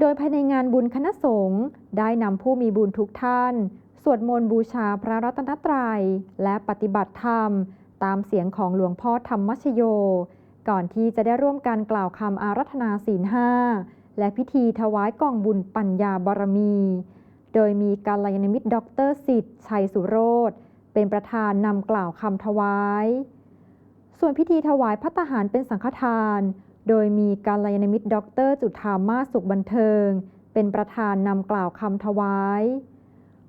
โดยภายในงานบุญคณะสงฆ์ได้นำผู้มีบุญทุกท่าน สวดมนต์บูชาพระรัตนตรัย และปฏิบัติธรรม ตามเสียงของหลวงพ่อธรรมชโย ก่อนที่จะได้ร่วมการกล่าวคำอารัธนาศีลห้าและพิธีถวายกองบุญปัญญาบารมี โดยมีการลยานมิตรด็อกเตอร์สิทธิ์ชัยสุโรธเป็นประธานนำกล่าวคำถวาย ส่วนพิธีถวายพัตหารเป็นสังฆทาน โดยมีการลยนมิตรด็อกเตอร์จุธามาสสุขบันเทิง เป็นประธานนำกล่าวคำถวาย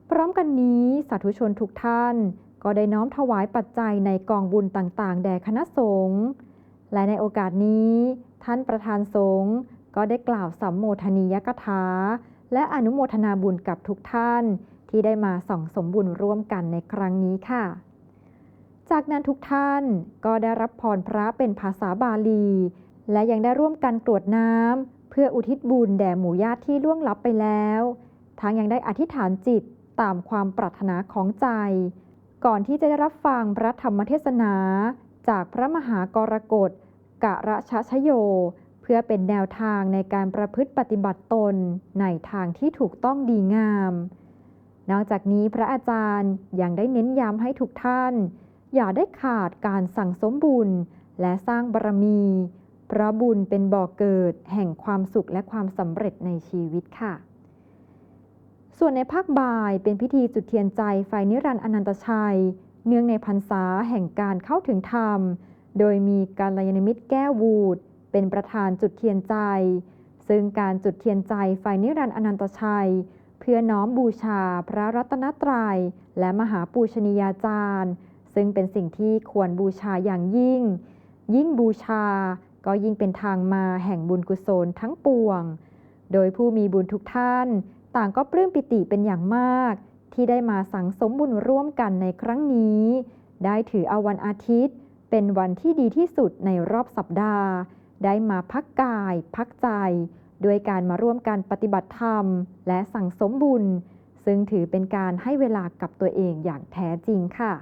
พร้อมกันนี้สาธุชนทุกท่าน ก็ได้น้อมถวายปัจจัยในกองบุญต่างๆ แด่คณะสงฆ์และในโอกาสนี้ ท่านประธานสงฆ์ก็ได้กล่าวสัมโมทนียกถา และอนุโมทนาบุญกับทุกท่านที่ได้มาส่องสมบุญร่วมกันในครั้งนี้ค่ะ จากนั้นทุกท่านก็ได้รับพรพระเป็นภาษาบาลี และยังได้ร่วมกันกรวดน้ำเพื่ออุทิศบุญแด่หมู่ญาติที่ล่วงลับไปแล้ว ทั้งยังได้อธิษฐานจิตตามความปรารถนาของใจ ก่อนที่จะได้รับฟังพระธรรมเทศนา จากพระมหากรกฎกะระชะชโย เพื่อเป็นแนวทางในการประพฤติปฏิบัติตนในทางที่ถูกต้องดีงาม นอกจากนี้พระอาจารย์ยังได้เน้นย้ำให้ทุกท่าน อย่าได้ขาดการสั่งสมบุญและสร้างบารมี เพราะบุญเป็นบ่อกเกิดแห่งความสุขและความสำเร็จในชีวิตค่ะ ส่วนในภาคบ่ายเป็นพิธีจุดเทียนใจไฟนิรันดร์อนันตชัย เนื่องในพรรษาแห่งการเข้าถึงธรรม โดยมีการลยานมิตรแก้ววูดเป็นประธานจุดเทียนใจ ซึ่งการจุดเทียนใจไฟนิรันดร์อนันตชัย เพื่อน้อมบูชาพระรัตนตรัย และมหาปูชนียาจารย์ ซึ่งเป็นสิ่งที่ควรบูชาอย่างยิ่ง ยิ่งบูชา ก็ยิ่งเป็นทางมาแห่งบุญกุศลทั้งปวง โดยผู้มีบุญทุกท่าน ต่างก็ปลื้มปิติเป็นอย่างมาก ที่ได้มาสังสมบุญร่วมกันในครั้งนี้ ได้ถือเอาวันอาทิตย์ เป็นวันที่ดีที่สุดในรอบสัปดาห์ ได้มาพักกาย พักใจด้วยการมาร่วมกันปฏิบัติธรรม และสั่งสมบุญ ซึ่งถือเป็นการให้เวลากับตัวเองอย่างแท้จริงค่ะ